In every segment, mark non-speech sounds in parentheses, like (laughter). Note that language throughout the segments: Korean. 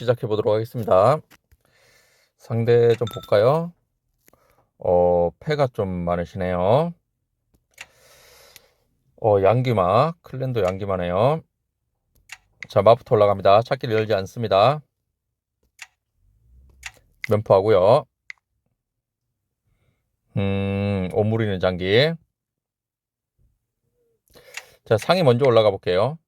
시작해 보도록 하겠습니다. 상대 좀 볼까요? 어, 패가 좀 많으시네요. 어, 양기마, 클랜도 양기마네요. 자, 마부터 올라갑니다. 찾기를 열지 않습니다. 면포하고요. 음, 오므리는 장기. 자, 상이 먼저 올라가 볼게요.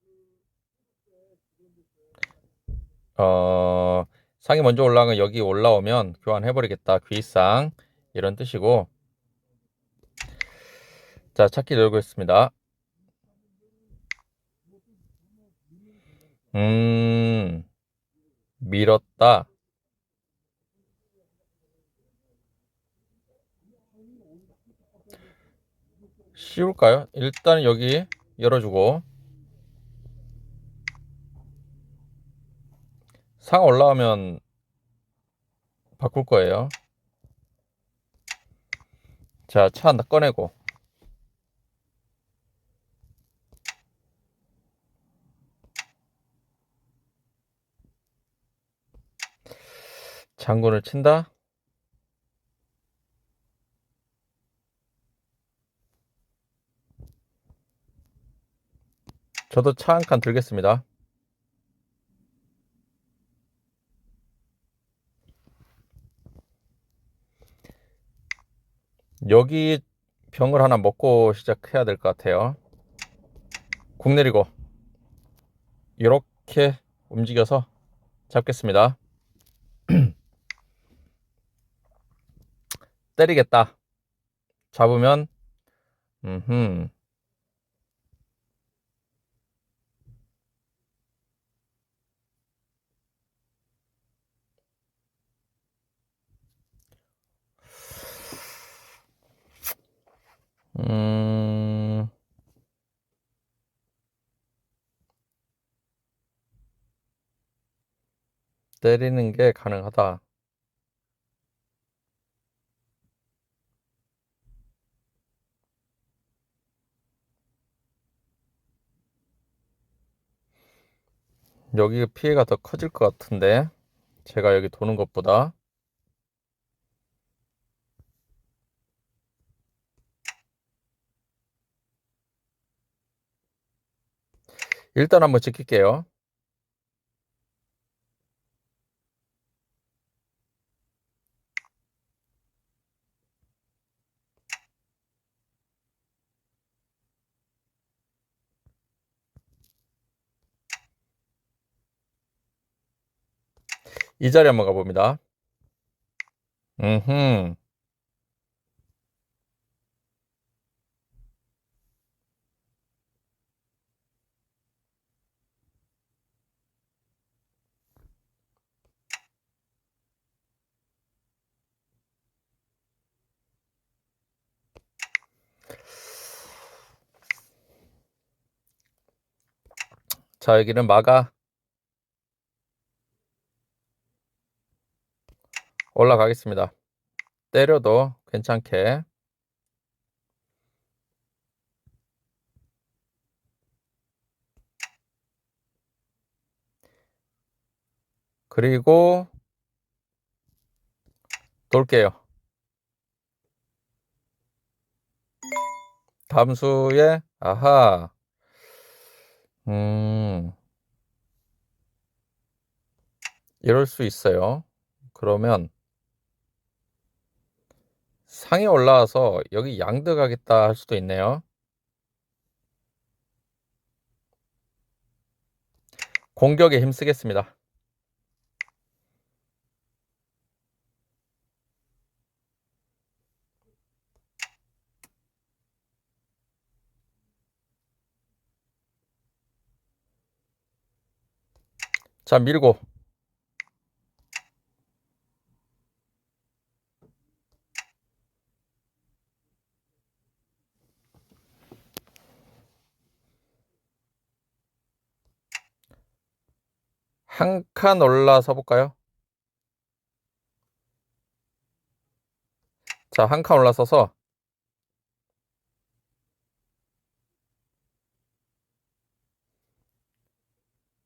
어, 상이 먼저 올라가면 여기 올라오면 교환해버리겠다. 귀상. 이런 뜻이고. 자, 찾기 열고 있습니다. 음, 밀었다. 쉬울까요? 일단 여기 열어주고 상 올라오면 바꿀 거예요. 자, 차 꺼내고 장군을 친다. 저도 차 한 칸 들겠습니다. 여기 병을 하나 먹고 시작해야 될 것 같아요. 국 내리고 이렇게 움직여서 잡겠습니다. (clears throat) 때리겠다. 잡으면 음흠. 음. 때리는 게 가능하다. 여기 피해가 더 커질 것 같은데 제가 여기 도는 것보다 일단 한번 지킬게요. 이 자리 한번 가봅니다. 음 자, 여기는 마가 올라가겠습니다. 때려도 괜찮게. 그리고 돌게요. 담수에 아하. 음. 이럴 수 있어요. 그러면 상에 올라와서 여기 양드 가겠다 할 수도 있네요. 공격에 힘쓰겠습니다. 자, 밀고 한 칸 올라서 볼까요? 자, 한 칸 올라서서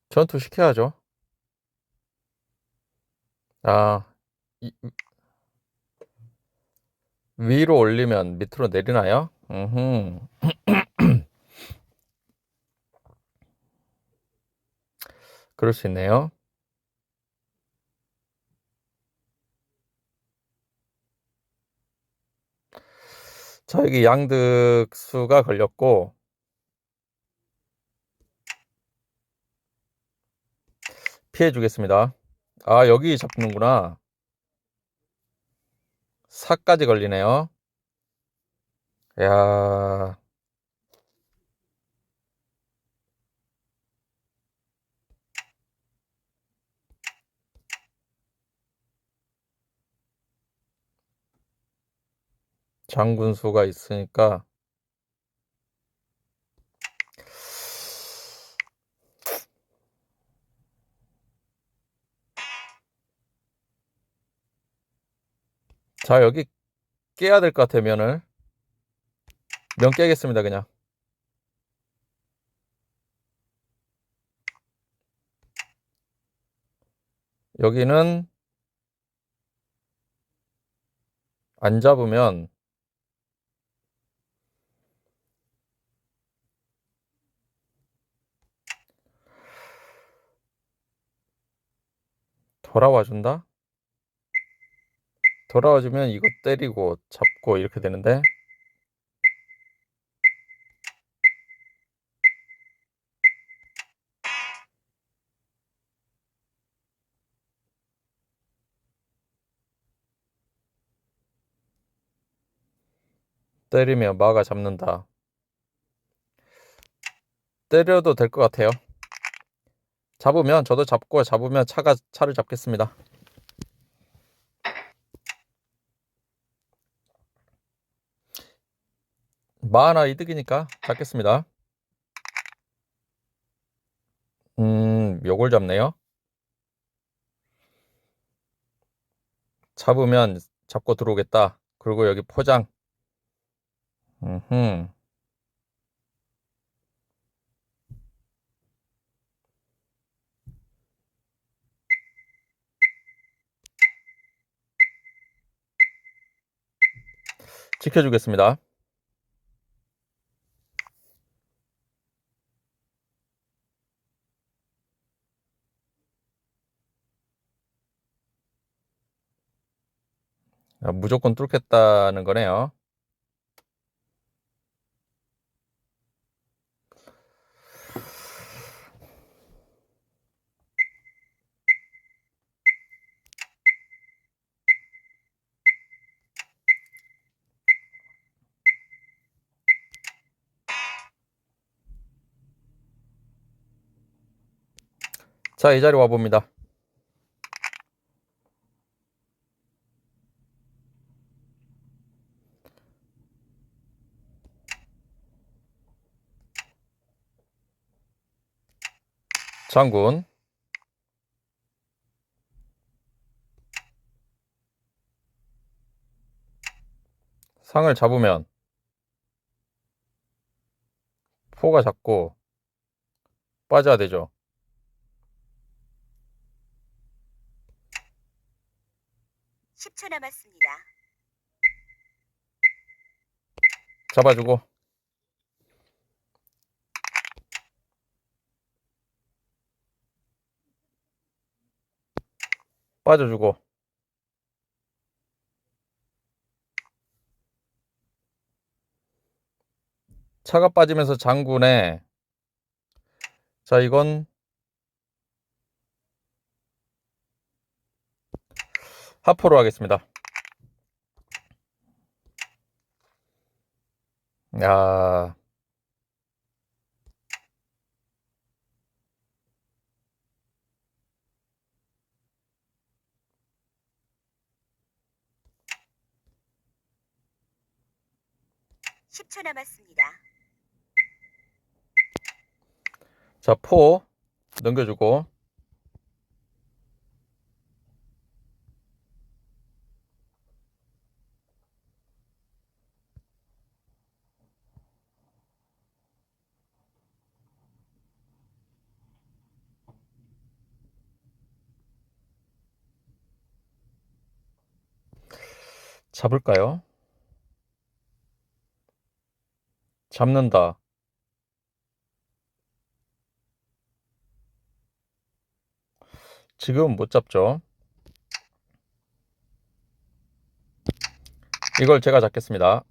전투 시켜야죠. 아, 이, 위로 올리면 밑으로 내리나요? 음, (clears throat) 그럴 수 있네요. 자, 여기 양득수가 걸렸고, 피해 주겠습니다. 아, 여기 잡는구나. 사까지 걸리네요. 야 장군수가 있으니까 자 여기 깨야 될 것 같아요 면을 면 깨겠습니다 그냥 여기는 안 잡으면 돌아와 준다? 돌아와 주면 이거 때리고 잡고 이렇게 되는데 때리며 막아 잡는다. 때려도 될 것 같아요. 잡으면 저도 잡고 잡으면 차가 차를 잡겠습니다. 마하나 이득이니까 잡겠습니다. 음, 요걸 잡네요. 잡으면 잡고 들어오겠다. 그리고 여기 포장. 음흠. 지켜주겠습니다. 무조건 뚫겠다는 거네요. 자, 이 자리 와봅니다. 장군. 상을 잡으면 포가 잡고 빠져야 되죠. (10초) 남았습니다. 잡아주고 빠져주고 차가 빠지면서 장군에 자 이건 하포로 하겠습니다. 야 (10초) 남았습니다. 자, 포 넘겨주고 잡을까요? 잡는다. 지금 못 잡죠. 이걸 제가 잡겠습니다.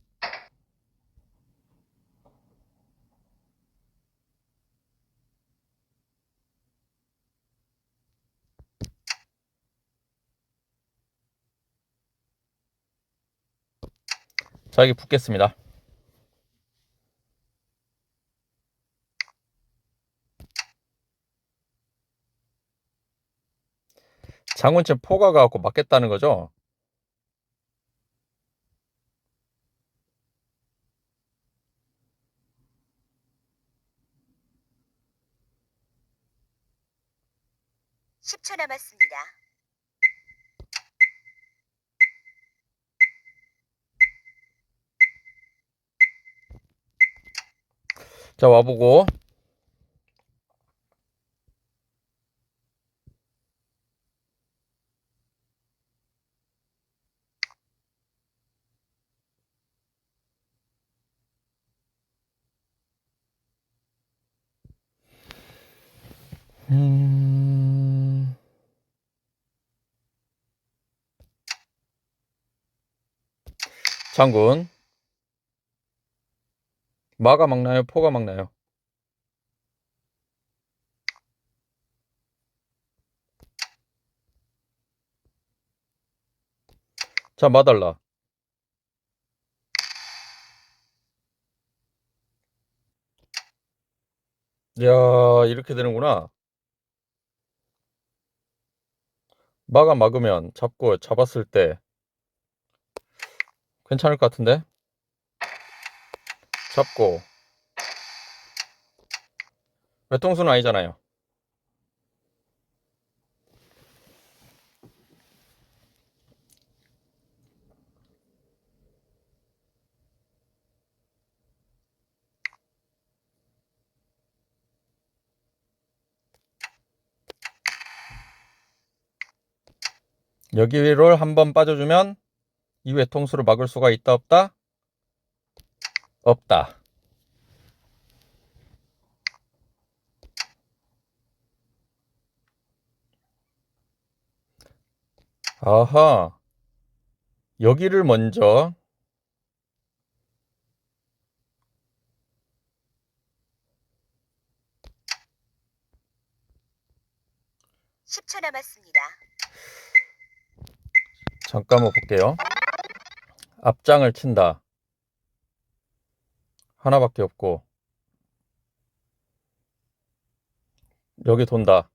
자, 여기 붙겠습니다. 장군채 포가 가 갖고 맞겠다는 거죠? 십초 남았습니다. 자, 와보고. 장군. 마가 막나요? 포가 막나요? 자, 마달라. 야, 이렇게 되는구나. 마가 막으면 잡고 잡았을 때 괜찮을 것 같은데? 잡고 외통수는 아니잖아요. 여기를 한번 빠져주면 이 외통수를 막을 수가 있다 없다? 없다. 아하. 여기를 먼저 십초 남았습니다. 잠깐만 볼게요. 앞장을 친다. 하나밖에 없고 여기 돈다.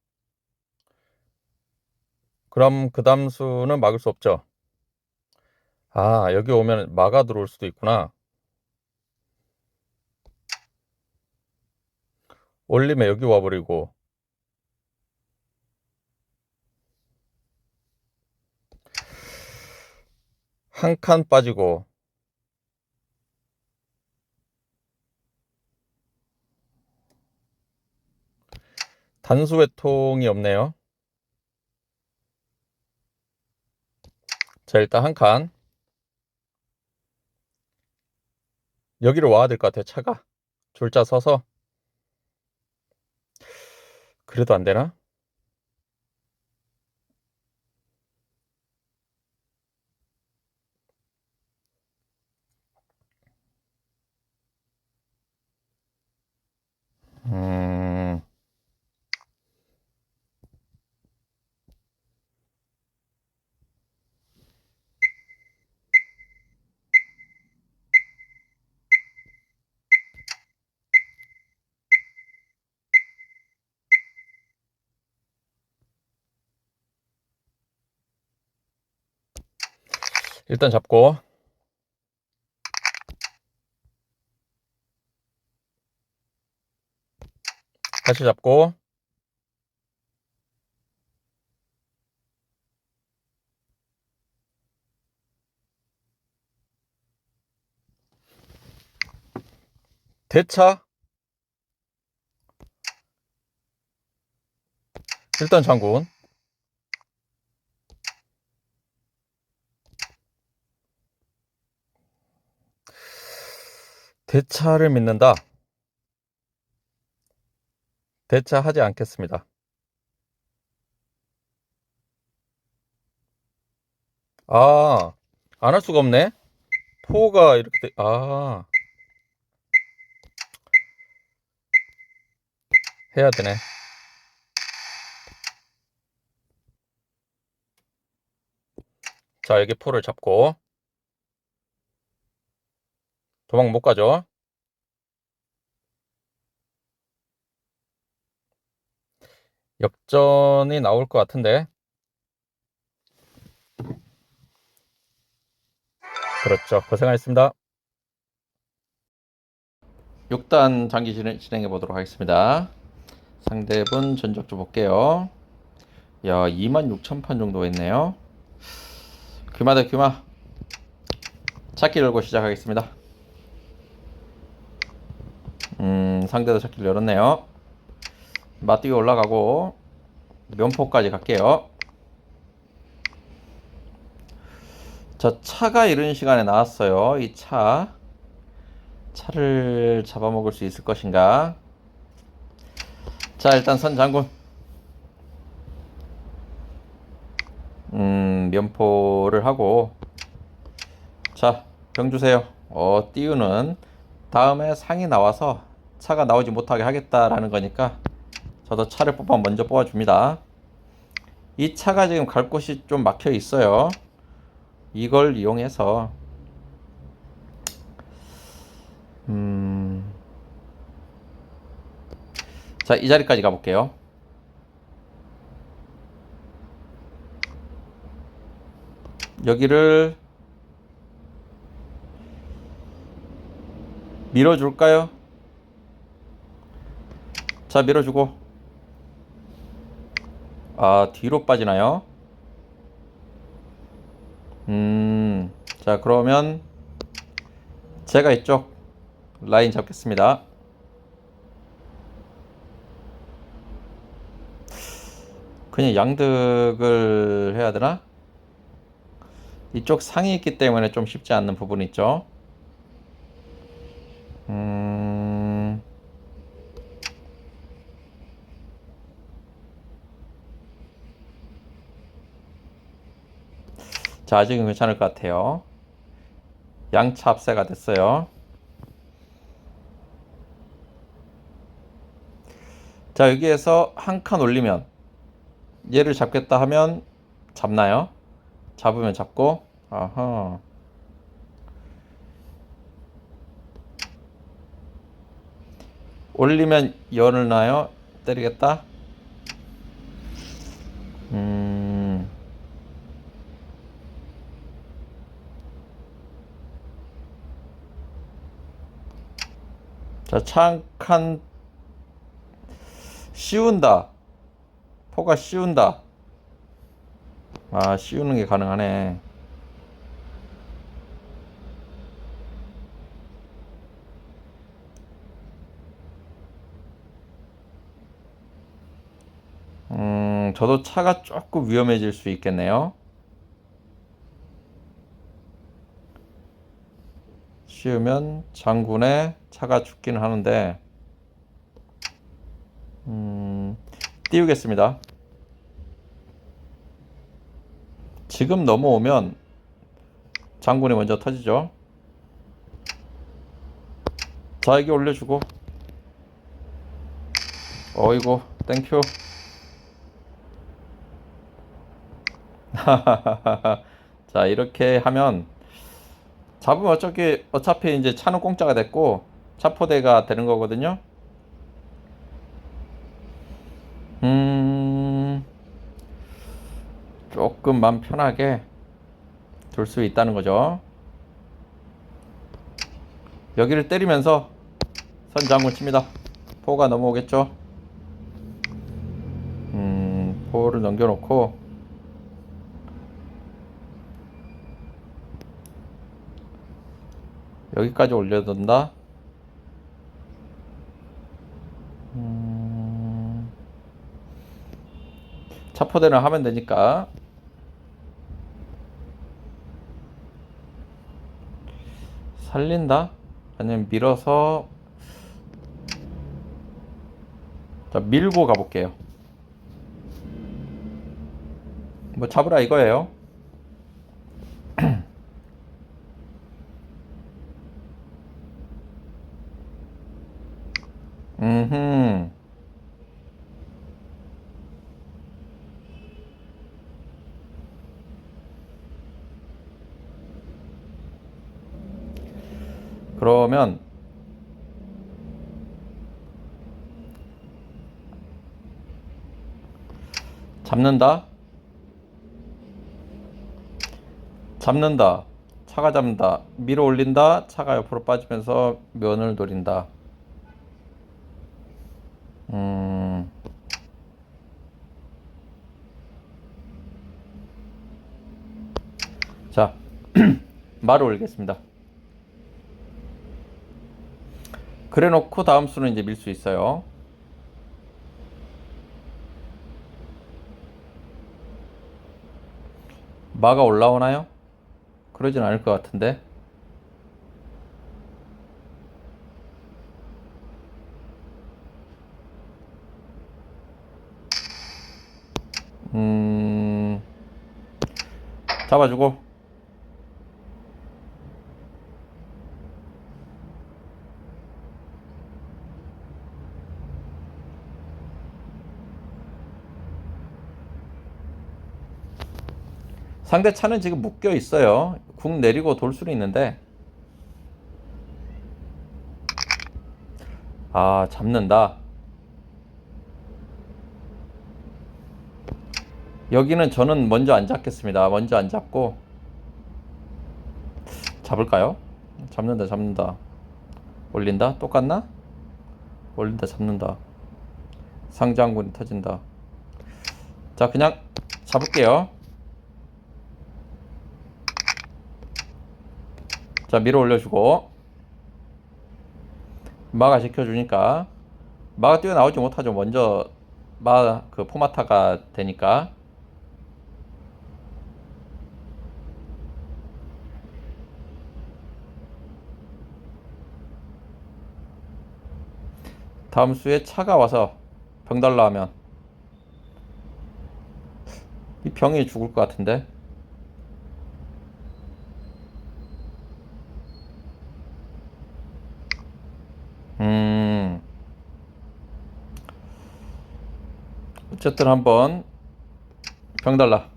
그럼 그 담수는 막을 수 없죠. 아, 여기 오면 막아 들어올 수도 있구나. 올리면 여기 와버리고 한 칸 빠지고 단수 외통이 없네요. 자, 일단 한 칸. 여기로 와야 될 것 같아요, 차가. 졸자 서서. 그래도 안 되나? 일단 잡고. 다시 잡고. 대차. 일단 장군. 대차를 믿는다. 대차하지 않겠습니다. 아, 안 할 수가 없네. 포가 이렇게 돼. 아. 해야 되네. 자, 여기 포를 잡고 도망 못 가죠. 역전이 나올 것 같은데. 그렇죠. 고생하셨습니다. 6단 장기 진행, 진행 해 보도록 하겠습니다. 상대분 전적 좀 볼게요. 야, 26,000판 정도 했네요. 규마다 규마. 찾기 열고 시작하겠습니다. 음, 상대도 찾기를 열었네요. 맞뛰기 올라가고 면포까지 갈게요. 저 차가 이른 시간에 나왔어요. 이 차. 차를 잡아먹을 수 있을 것인가? 자, 일단 선 장군. 음, 면포를 하고. 자, 병 주세요. 어, 띄우는 다음에 상이 나와서 차가 나오지 못하게 하겠다라는 거니까 저도 차를 뽑아 먼저 뽑아줍니다. 이 차가 지금 갈 곳이 좀 막혀 있어요. 이걸 이용해서 음... 자, 이 자리까지 가볼게요. 여기를 밀어줄까요? 자, 밀어주고. 아, 뒤로 빠지나요? 음, 자, 그러면 제가 이쪽 라인 잡겠습니다. 그냥 양득을 해야 되나? 이쪽 상이 있기 때문에 좀 쉽지 않는 부분이 있죠. 음, 자, 아직은 괜찮을 것 같아요. 양차 합세가 됐어요. 자, 여기에서 한 칸 올리면 얘를 잡겠다 하면 잡나요? 잡으면 잡고, 아하. 올리면 열을 나요? 때리겠다? 자, 창칸 씌운다. 포가 씌운다. 아, 씌우는 게 가능하네. 음, 저도 차가 조금 위험해질 수 있겠네요. 씌우면 장군의 차가 죽기는 하는데, 음, 띄우겠습니다. 지금 넘어오면 장군이 먼저 터지죠. 자, 여기 올려주고. 어이구, 땡큐. (laughs) 자, 이렇게 하면 잡으면 어차피 어차피 이제 차는 공짜가 됐고 차포대가 되는 거거든요. 음, 조금 맘 편하게 둘 수 있다는 거죠. 여기를 때리면서 선장군 칩니다. 포가 넘어오겠죠. 음, 포를 넘겨놓고 여기까지 올려둔다. 음... 차포대는 하면 되니까. 살린다? 아니면 밀어서 자 밀고 가볼게요. 뭐 잡으라 이거예요. 음. 그러면 잡는다. 잡는다. 차가 잡는다. 밀어 올린다. 차가 옆으로 빠지면서 면을 노린다. 음. 자, 말을 올리겠습니다. 그래 놓고 다음 수는 이제 밀 수 있어요. 마가 올라오나요? 그러진 않을 것 같은데. 음, 잡아주고. 상대 차는 지금 묶여 있어요. 궁 내리고 돌 수는 있는데. 아, 잡는다. 여기는 저는 먼저 안 잡겠습니다. 먼저 안 잡고 잡을까요? 잡는다, 잡는다. 올린다? 똑같나? 올린다, 잡는다. 상장군이 터진다. 자, 그냥 잡을게요. 자, 밀어 올려주고. 마가 지켜주니까. 마가 뛰어나오지 못하죠. 먼저 마 그 포마타가 되니까. 다음 수에 차가 와서 병 달라 하면. 이 병이 죽을 것 같은데 음 어쨌든 한번 병 달라.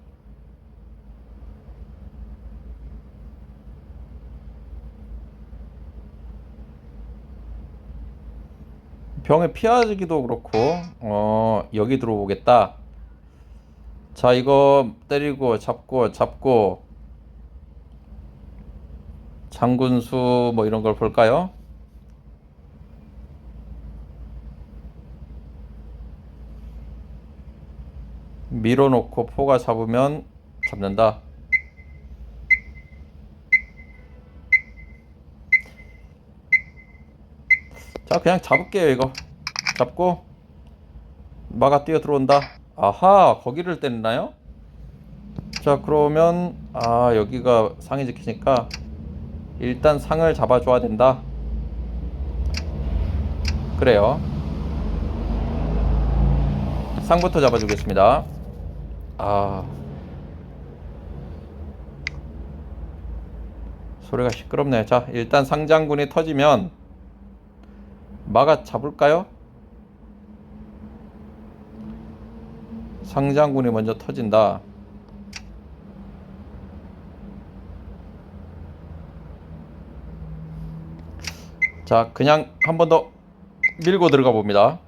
병에 피하기도 그렇고 어 여기 들어오겠다. 자 이거 때리고 잡고 잡고. 장군수 뭐 이런 걸 볼까요? 밀어놓고 포가 잡으면 잡는다. 자 그냥 잡을게요 이거. 잡고 마가 뛰어 들어온다. 아하 거기를 때리나요? 자 그러면 아 여기가 상이 지키니까 일단 상을 잡아줘야 된다. 그래요. 상부터 잡아주겠습니다 아 소리가 시끄럽네요 자 일단 상장군이 터지면 마가 잡을까요? 상장군이 먼저 터진다. 자, 그냥 한 번 더 밀고 들어가 봅니다.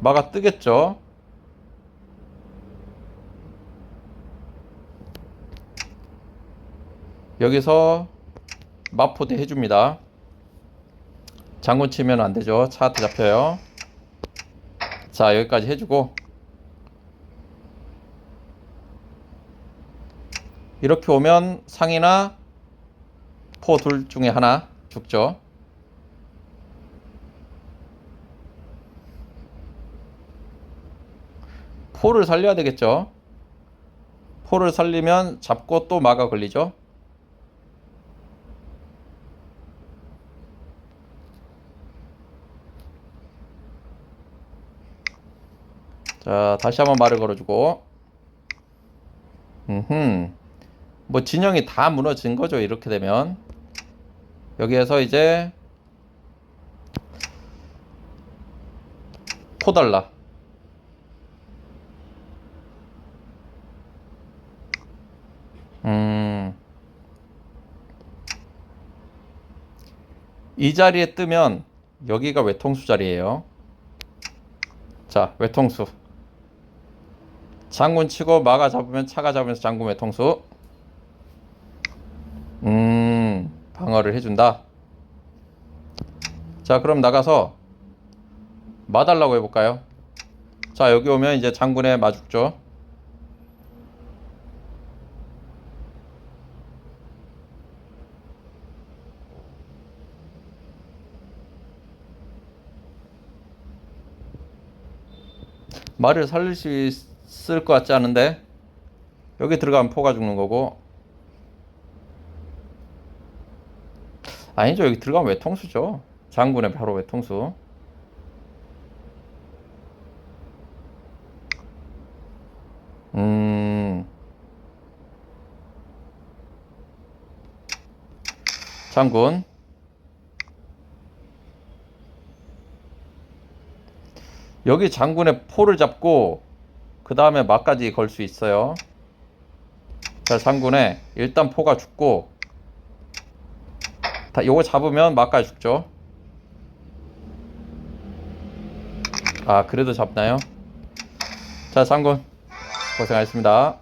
마가 뜨겠죠? 여기서 마포대 해줍니다. 장군 치면 안 되죠. 차트 잡혀요. 자, 여기까지 해주고. 이렇게 오면 상이나 포 둘 중에 하나 죽죠. 포를 살려야 되겠죠. 포를 살리면 잡고 또 마가 걸리죠. 자, 다시 한번 말을 걸어주고. 음흠. 뭐 진영이 다 무너진 거죠. 이렇게 되면. 여기에서 이제 포 달라. 음. 이 자리에 뜨면 여기가 외통수 자리예요. 자, 외통수. 장군 치고 마가 잡으면 차가 잡으면서 장군 외통수. 음, 방어를 해준다. 자, 그럼 나가서 마 달라고 해볼까요? 자, 여기 오면 이제 장군의 마 죽죠. 말을 살릴 수 있 을것 같지 않은데 여기 들어가면 포가 죽는 거고. 아니죠 여기 들어가면 외통수죠. 장군의 바로 외통수. 음. 장군. 여기 장군의 포를 잡고 그 다음에 막까지 걸 수 있어요. 자, 장군의 일단 포가 죽고 다 요거 잡으면 막까지 죽죠. 아, 그래도 잡나요? 자, 장군 고생하셨습니다.